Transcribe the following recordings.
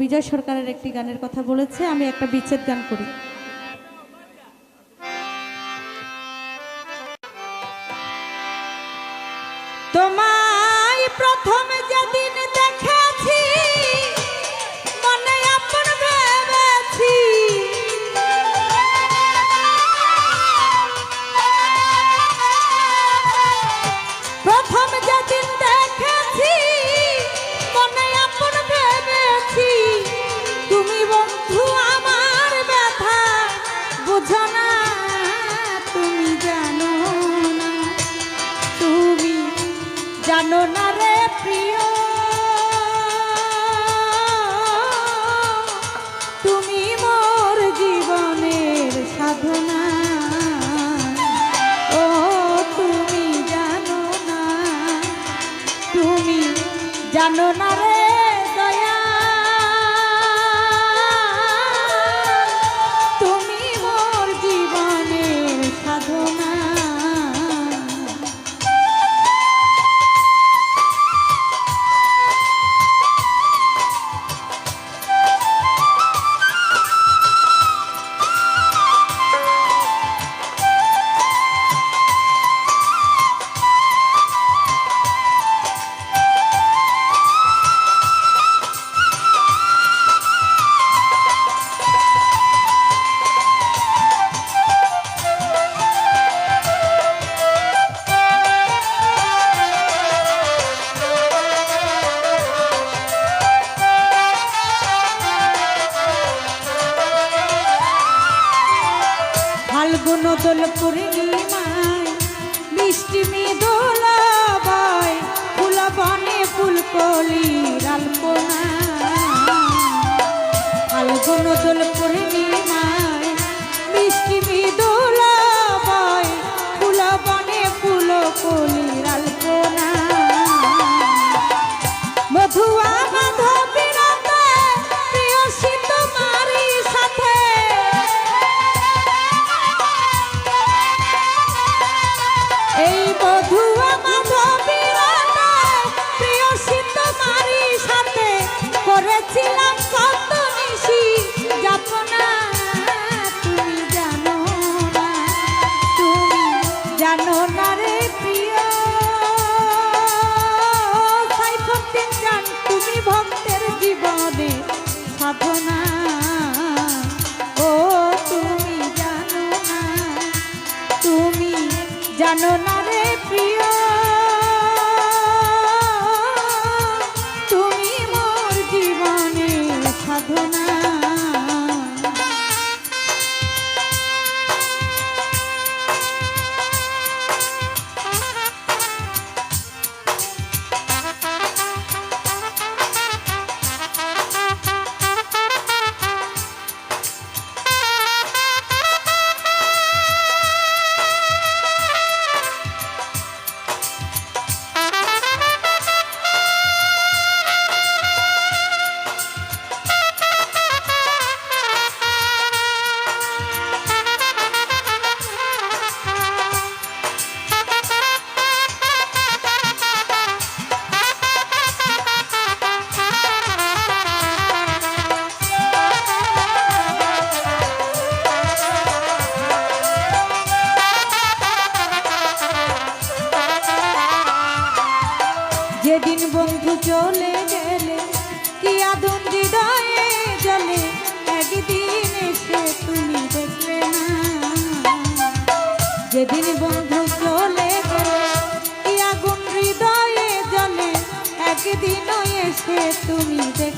বিজয় সরকারের একটি গানের কথা বলেছে আমি একটা বিচ্ছেদ গান করি। জানো না রে প্রিয়? তুমি মোর জীবনের সাধনা। ও, তুমি জানো না। তুমি জানো না রে no, no. যেদিন বন্ধু চলে গেলে আগুন হৃদয়ে জলে একদিন এসে তুমি দেখ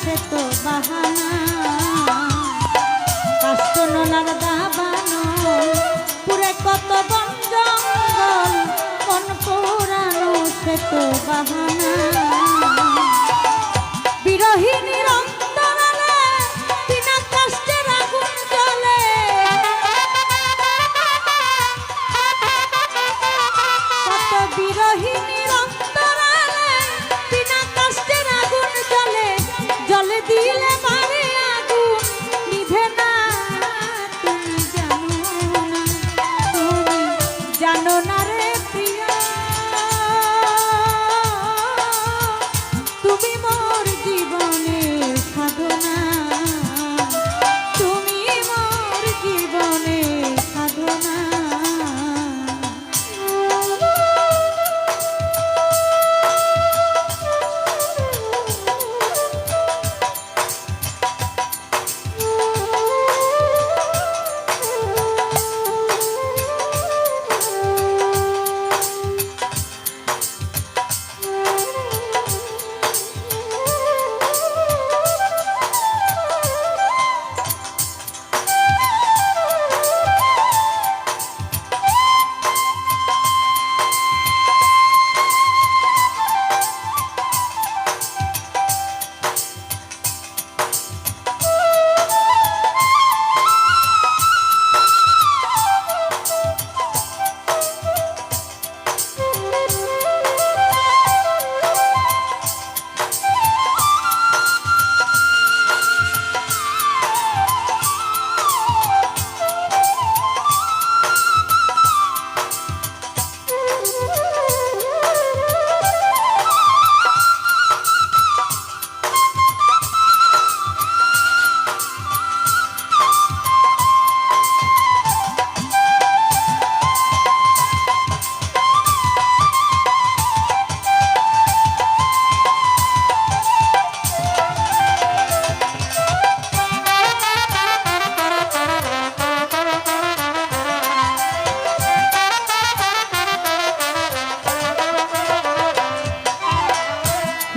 সে তো বাহানা। কাস্তনো নারদা বানো পুরে কত বন জঙ্গল মন পুরানো সে তো বাহানা। বিরোহিনী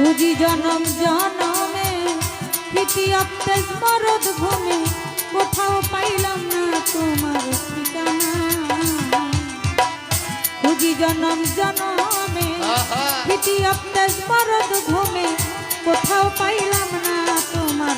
বুঝি জনম জনমে ফিটি অপ্তেজ মরদ ভূমি কোথাও পাইলাম না তোমার ঠিকানা। বুঝি জনম জনমে ফিটি অপ্তেজ মরদ ভূমি কোথাও পাইলাম না তোমার